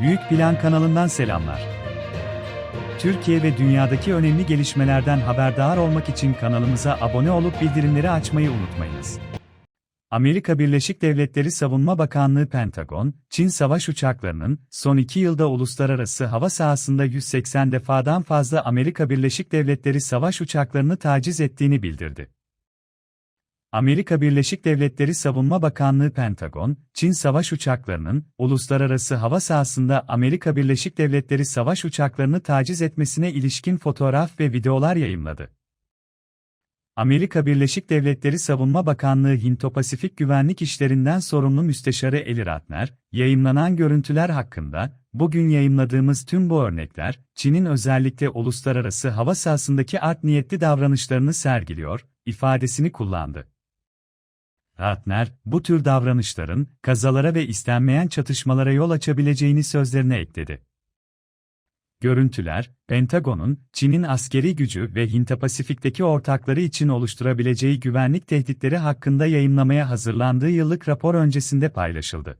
Büyük Plan kanalından selamlar. Türkiye ve dünyadaki önemli gelişmelerden haberdar olmak için kanalımıza abone olup bildirimleri açmayı unutmayınız. Amerika Birleşik Devletleri Savunma Bakanlığı Pentagon, Çin savaş uçaklarının son iki yılda uluslararası hava sahasında 180 defadan fazla Amerika Birleşik Devletleri savaş uçaklarını taciz ettiğini bildirdi. Amerika Birleşik Devletleri Savunma Bakanlığı Pentagon, Çin savaş uçaklarının uluslararası hava sahasında Amerika Birleşik Devletleri savaş uçaklarını taciz etmesine ilişkin fotoğraf ve videolar yayımladı. Amerika Birleşik Devletleri Savunma Bakanlığı Hint-Pasifik Güvenlik İşlerinden sorumlu müsteşarı Eli Ratner, yayımlanan görüntüler hakkında, bugün yayımladığımız tüm bu örnekler, Çin'in özellikle uluslararası hava sahasındaki art niyetli davranışlarını sergiliyor, ifadesini kullandı. Ratner, bu tür davranışların, kazalara ve istenmeyen çatışmalara yol açabileceğini sözlerine ekledi. Görüntüler, Pentagon'un, Çin'in askeri gücü ve Hint-Pasifik'teki ortakları için oluşturabileceği güvenlik tehditleri hakkında yayınlamaya hazırlandığı yıllık rapor öncesinde paylaşıldı.